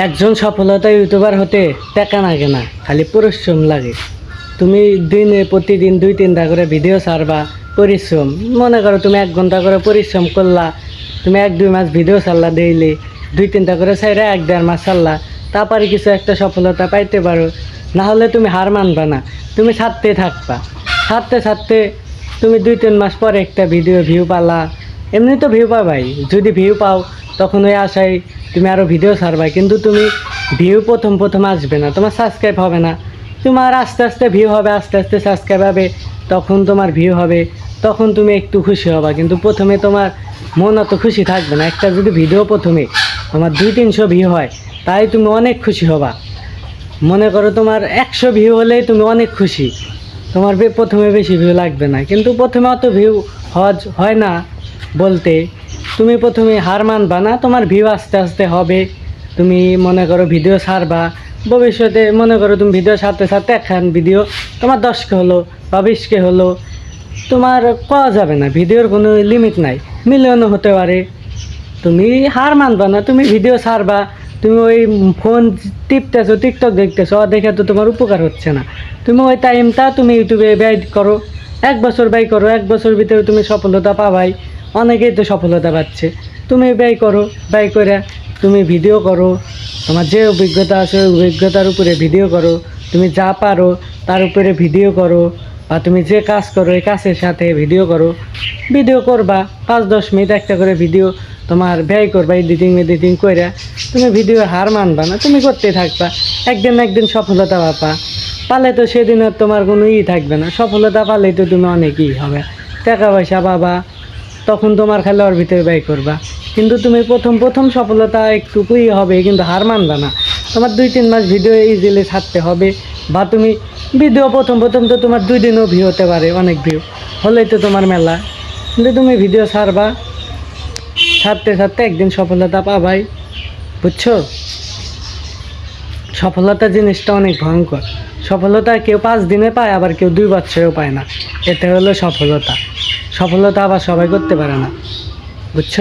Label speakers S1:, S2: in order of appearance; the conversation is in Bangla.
S1: একজন সফলতা ইউটিউবার হতে টাকা লাগে না, খালি পরিশ্রম লাগে। তুমি দিনে, প্রতিদিন দুই তিনটা করে ভিডিও ছাড়বা, পরিশ্রম। মনে করো তুমি এক ঘণ্টা করে পরিশ্রম করলা, তুমি এক দুই মাস ভিডিও ছাড়লা ডেইলি দুই তিনটা করে ছাইরা এক দেড় মাস ছাড়লা, তারপরে কিছু একটা সফলতা পাইতে পারো। না হলে তুমি হার মানবা না, তুমি ছাড়তে থাকবা। ছাড়তে ছাড়তে তুমি দুই তিন মাস পরে একটা ভিডিও ভিউ পালা। এমনি তো ভিউ পাবাই। যদি ভিউ পাও, তখন ওই আশায় তুমি আরও ভিডিও ছাড়বা কিন্তু তুমি ভিউ প্রথম প্রথম আসবে না, তোমার সাবস্ক্রাইব হবে না। তোমার আস্তে আস্তে ভিউ হবে, আস্তে আস্তে সাবস্ক্রাইব হবে, তখন তোমার ভিউ হবে, তখন তুমি একটু খুশি হবা। কিন্তু প্রথমে তোমার মন অত খুশি থাকবে না। একটা যদি ভিডিও প্রথমে তোমার দুই, তিনশো ভিউ হয়, তাই তুমি অনেক খুশি হবা। মনে করো তোমার একশো ভিউ হলেই তুমি অনেক খুশি। তোমার প্রথমে বেশি ভিউ লাগবে না। কিন্তু প্রথমে অত ভিউ হজ হয় না বলতে। তুমি প্রথমে হার মানবা না, তোমার ভিউ আস্তে আস্তে হবে। তুমি মনে করো ভিডিও ছাড়বা, ভবিষ্যতে মনে করো তুমি ভিডিও ছাড়তে ছাড়তে একখান ভিডিও তোমার দশকে হলো বা বিশকে হলো, তোমার পাওয়া যাবে না ভিডিওর কোনো লিমিট নাই মিলিয়নও হতে পারে। তুমি হার মানবা না, তুমি ভিডিও ছাড়বা, তুমি ওই ফোন টিপতেছো টিকটক দেখতেছো দেখে তো তোমার উপকার হচ্ছে না। তুমি ওই টাইমটা তুমি ইউটিউবে ব্যয় করো, এক বছর ব্যয় করো, এক বছর ভিতরে তুমি সফলতা পাবাই। অনেকেই তো সফলতা পাচ্ছে। তুমি ব্যয় করো, ব্যয় করে তুমি ভিডিও করো, তোমার যে অভিজ্ঞতা আছে ওই অভিজ্ঞতার উপরে ভিডিও করো, তুমি যা পারো তার উপরে ভিডিও করো বা তুমি যে কাজ করো এই কাজের সাথে ভিডিও করো। ভিডিও করবা, পাঁচ, দশ মিনিট একটা করে ভিডিও তোমার ব্যয় করবা এডিটিং এডিটিং করে তুমি ভিডিও হার মানবা না, তুমি করতে থাকবা। একদিন একদিন সফলতা পাবা। পালে তো সেদিন আর তোমার কোনো ই থাকবে না, সফলতা পালেই তো তুমি অনেক ই হবে। টাকা পয়সা পাবা তখন তোমার খালি ওর ভিতরে ব্যয় করবা। কিন্তু তুমি প্রথম প্রথম সফলতা একটুকুই হবে, কিন্তু হার মানবা না। তোমার দুই তিন মাস ভিডিও ইজিলি ছাড়তে হবে, বা তুমি ভিডিও প্রথম প্রথম তো তোমার দুই দিনও ভিউ হতে পারে, অনেক ভিউ হলেই তো তোমার মেলা। কিন্তু তুমি ভিডিও ছাড়বা, ছাড়তে ছাড়তে একদিন সফলতা পাবাই। বুঝছ? সফলতা জিনিসটা অনেক ভয়ঙ্কর। সফলতা কেউ পাঁচ দিনে পায়, আবার কেউ দুই বছরেও পায় না। এতে হলো সফলতা। সফলতা আবার সবাই করতে পারে না। বুঝছ?